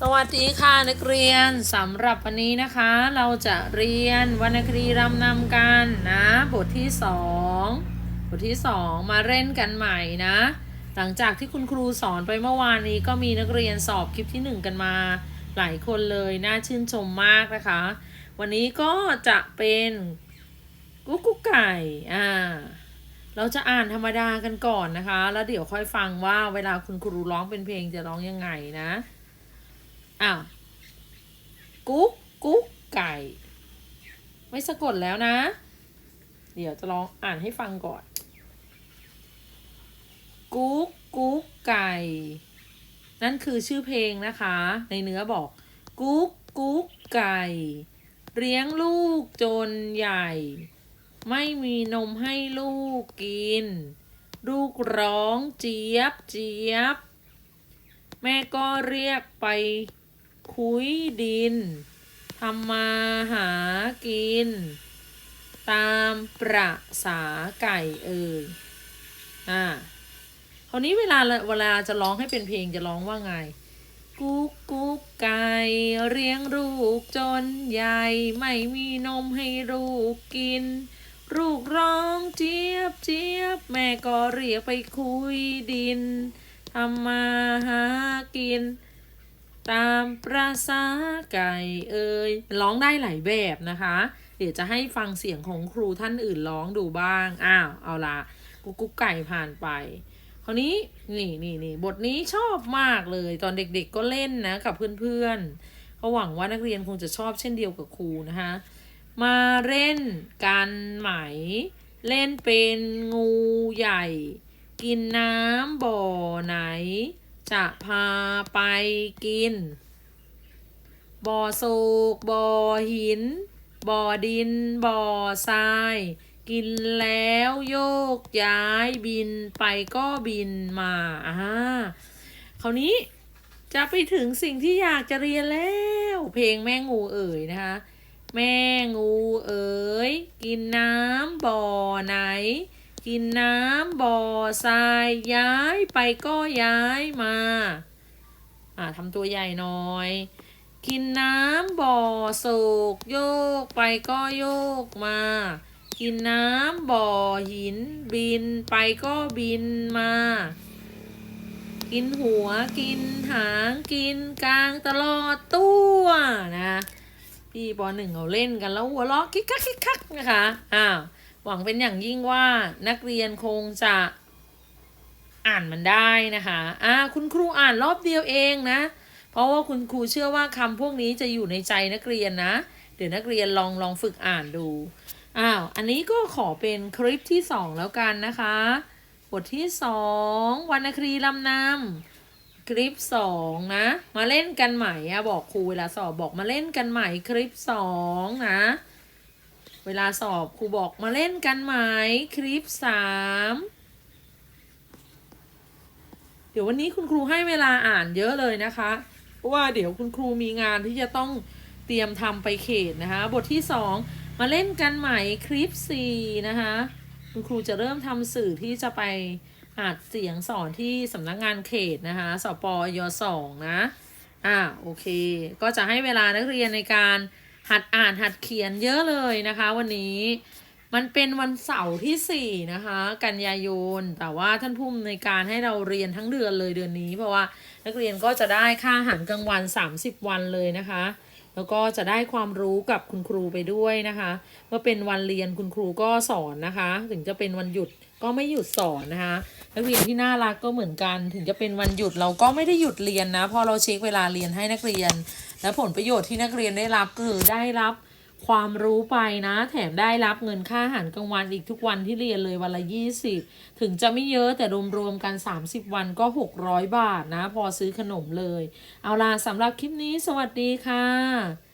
สวัสดีค่ะนักเรียนสำหรับวันนี้นะคะ เราจะเรียนวรรณคดีรำนำกันนะ บทที่สองบทที่สองมาเล่นกันใหม่นะ หลังจากที่คุณครูสอนไปเมื่อวานนี้ก็มีนักเรียนสอบคลิปที่หนึ่งกันมา หลายคนเลยน่าชื่นชมมากนะคะ วันนี้ก็จะเป็นกุ๊กกุ๊กไก่อ่าเราจะอ่านธรรมดากันก่อนนะคะ แล้วเดี๋ยวค่อยฟังว่าเวลาคุณครูร้องเป็นเพลงจะร้องยังไงนะ อ้าวกุ๊กกุ๊กไก่ ไม่สะกดแล้วนะ เดี๋ยวจะลองอ่านให้ฟังก่อน กุ๊กกุ๊กไก่ นั่นคือชื่อเพลงนะคะ ในเนื้อบอก กุ๊กกุ๊กไก่ เลี้ยงลูกจนใหญ่ ไม่มีนมให้ลูกกิน ลูกร้องเจี๊ยบเจี๊ยบ แม่ก็เรียกไป คุยดินทำมาหากิน ตามประสาไก่เอ่ยอ่าคราวนี้เวลาเวลาจะร้องให้เป็นเพลงจะร้องว่าไง กุ๊กกุ๊กไก่เลี้ยงลูกจนใหญ่ไม่มีนมให้ลูกกินลูกร้องเจี๊ยบเจี๊ยบแม่ก็เรียกไปคุยดินทำมาหากิน ตามประสาไก่เอ่ยร้องได้หลายแบบนะคะ เดี๋ยวจะให้ฟังเสียงของครูท่านอื่นร้องดูบ้าง อ้าวเอาละกุ๊กกุ๊กไก่ผ่านไปคราวนี้นี่นี่นี่บทนี้ชอบมากเลยตอนเด็กๆก็เล่นนะกับเพื่อนๆก็หวังว่านักเรียนคงจะชอบเช่นเดียวกับครูนะคะมาเล่นกันไหม เล่นเป็นงูใหญ่ กินน้ำบ่อไหน จะพาไปกิน บ่อโศกบ่อหิน บ่อดิน บ่อทราย กินแล้วโยกย้ายบินไปก็บินมาอ่าคราวนี้จะไปถึงสิ่งที่อยากจะเรียนแล้ว เพลงแม่งูเอ๋ยนะคะ แม่งูเอ๋ย กินน้ำบ่อไหน กินน้ำบ่อทรายย้ายไปก็ย้ายมา อ่าทำตัวใหญ่หน่อย กินน้ำบ่อโศกโยกไปก็โยกมา กินน้ำบ่อหินบินไปก็บินมา กินหัวกินหางกินกลางตลอดตัวนะ พี่ปหนึ่งเขาเล่นกันแล้วหัวเราะคิกคักคิกคักนะคะ อ้าว หวังเป็นอย่างยิ่งว่านักเรียนคงจะอ่านมันได้นะคะอ่าคุณครูอ่านรอบเดียวเองนะ เพราะว่าคุณครูเชื่อว่าคำพวกนี้จะอยู่ในใจนักเรียนนะ เดี๋ยวนักเรียนลองลองฝึกอ่านดู อ้าว อันนี้ก็ขอเป็นคลิปที่สองแล้วกันนะคะ บทที่สองวรรณคดีลำนำคลิปสองนะ มาเล่นกันใหม่อะบอกครูเวลาสอบบอกมาเล่นกันใหม่คลิปสองนะ เวลาสอบครูบอกมาเล่นกันใหมคลิปสามเดี๋ยววันนี้คุณครูให้เวลาอ่านเยอะเลยนะคะ เพราะว่าเดี๋ยวคุณครูมีงานที่จะต้องเตรียมทำไปเขตนะคะ บทที่สองมาเล่นกันใหม่คลิปสี่นะคะ คุณครูจะเริ่มทำสื่อที่จะไปอัดเสียงสอนที่สำนักงานเขตนะคะสปยสองนะ อ่าโอเค ก็จะให้เวลานักเรียนในการ หัดอ่านหัดเขียนเยอะเลยนะคะ วันนี้มันเป็นวันเสาร์ที่ 4 นะคะ กันยายน แต่ว่าท่านผู้อำนการให้เราเรียนทั้งเดือนเลยเดือนนี้ เพราะว่านักเรียนก็จะได้ค่าอาหารกลางวัน 30 วันเลยนะคะ แล้วก็จะได้ความรู้กับคุณครูไปด้วยนะคะเมื่อเป็นวันเรียนคุณครูก็สอนนะคะ ถึงจะเป็นวันหยุดก็ไม่หยุดสอนนะคะนักเรียนที่น่ารักก็เหมือนกัน ถึงจะเป็นวันหยุดเราก็ไม่ได้หยุดเรียนนะพอเราเช็คเวลาเรียนให้นักเรียน และผลประโยชน์ที่นักเรียนได้รับคือได้รับความรู้ไปนะ แถมได้รับเงินค่าอาหารกลางวันอีกทุกวันที่เรียนเลยวันละ20 ถึงจะไม่เยอะแต่รวมๆกัน 30 วันก็ 600 บาทนะ พอซื้อขนมเลย เอาล่ะสำหรับคลิปนี้สวัสดีค่ะ